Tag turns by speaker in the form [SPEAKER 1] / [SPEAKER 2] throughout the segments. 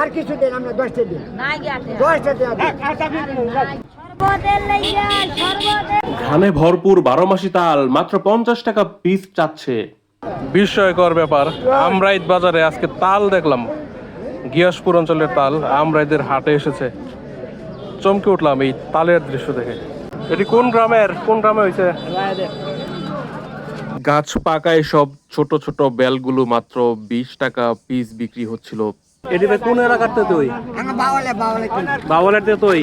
[SPEAKER 1] আর কিছু দিন আমরা দশটা দিন। দশটা দিন।
[SPEAKER 2] ঘানে ভরপুর বারো মাসি তাল মাত্র পঞ্চাশ টাকা পিস চাচ্ছে। বিস্ময়কর ব্যাপার আমরাইত বাজারে আজকে তাল দেখলাম। গিয়াসপুর অঞ্চলের তাল আমরাইদের হাটে এসেছে। চমকে উঠলাম এই তালের দৃশ্য দেখে। এটি কোন গ্রামের? কোন গ্রামে হয়েছে গাছ পাকায় সব ছোট ছোট বেলগুলো মাত্র বিশ টাকা পিস বিক্রি হচ্ছিল। এটিতে কোন এলাকাতে তুই?
[SPEAKER 1] বাওয়ালে বাওয়ালে কিনে
[SPEAKER 2] বাবলের তুই।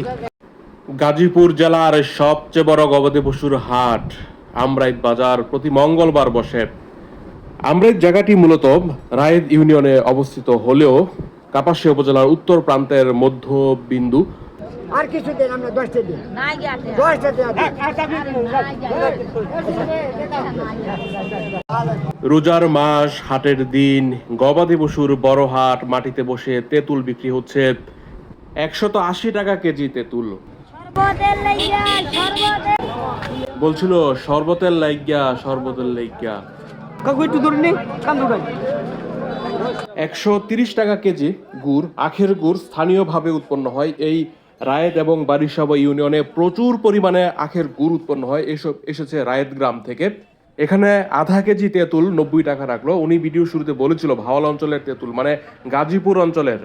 [SPEAKER 2] গাজীপুর জেলার সবচেয়ে বড় গবাদি পশুর হাট আমরাইত বাজার প্রতি মঙ্গলবার বসে। আমরাইত জায়গাটি মূলত রায়েত ইউনিয়নে অবস্থিত হলেও কাপাসিয়া উপজেলার উত্তর প্রান্তের মধ্য বিন্দু
[SPEAKER 1] আর কিছু দিন। আমরা দশটা দিন দশটা
[SPEAKER 2] রোজার মাস হাটের দিন গবাদি পশুর বড় হাট মাটিতে বসে তেঁতুল বিক্রি হচ্ছে একশত আশি টাকা কেজি তেঁতুল। বলছিল শরবতের লাইগা শরবতের লাইগা।
[SPEAKER 1] কাকু একটু
[SPEAKER 2] একশো তিরিশ টাকা কেজি গুড় আখের গুড় স্থানীয়ভাবে উৎপন্ন হয় এই রায়েত এবং বারিশাবা ইউনিয়নে প্রচুর পরিমাণে আখের গুড় উৎপন্ন হয়। এসব এসেছে রায়েত গ্রাম থেকে। এখানে আধা কেজি তেঁতুল নব্বই টাকা রাখল। উনি ভিডিও শুরুতে বলেছিল, ভাওয়াল অঞ্চলের তেঁতুল মানে গাজীপুর অঞ্চলের।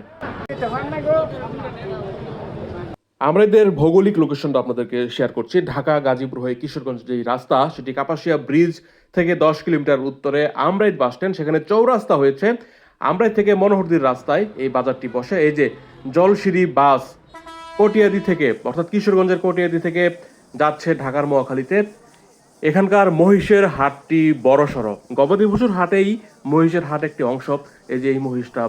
[SPEAKER 2] আমরা এদের ভৌগোলিক লোকেশনটা আপনাদেরকে শেয়ার করছি। ঢাকা, গাজীপুর হয়ে কিশোরগঞ্জ যে রাস্তা, সেটি কাপাসিয়া ব্রিজ থেকে দশ কিলোমিটার উত্তরে আমরাইত বাস স্ট্যান্ড। সেখানে চৌরাস্তা হয়েছে। আমরাইত থেকে মনোহরদির রাস্তায় এই বাজারটি বসে। এই যে জলসিঁড়ি বাস কটিয়াদি থেকে, অর্থাৎ কিশোরগঞ্জের কটিয়াদি থেকে যাচ্ছে ঢাকার মহাখালীতে। এখানকার মহিষের হাটটি বড় সড়ো। গবাদি পশুর হাটেই মহিষের হাট একটি অংশ। এই যে এই মহিষটা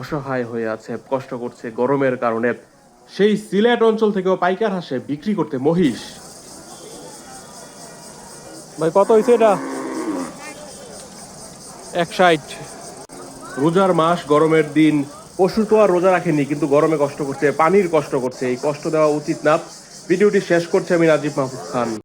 [SPEAKER 2] অসহায় হয়ে আছে, কষ্ট করছে গরমের কারণে। সেই সিলেট অঞ্চল থেকেও পাইকার হাসে বিক্রি করতে মহিষ। ভাই, কত হয়েছে এটা? এক ষাট রোজার মাস, গরমের দিন পশু তো আর রোজা রাখেনি, কিন্তু গরমে কষ্ট করছে, পানির কষ্ট করছে, এই কষ্ট দেওয়া উচিত না। ভিডিওটি শেষ করছে আমি রাজীব মাহবুব খান।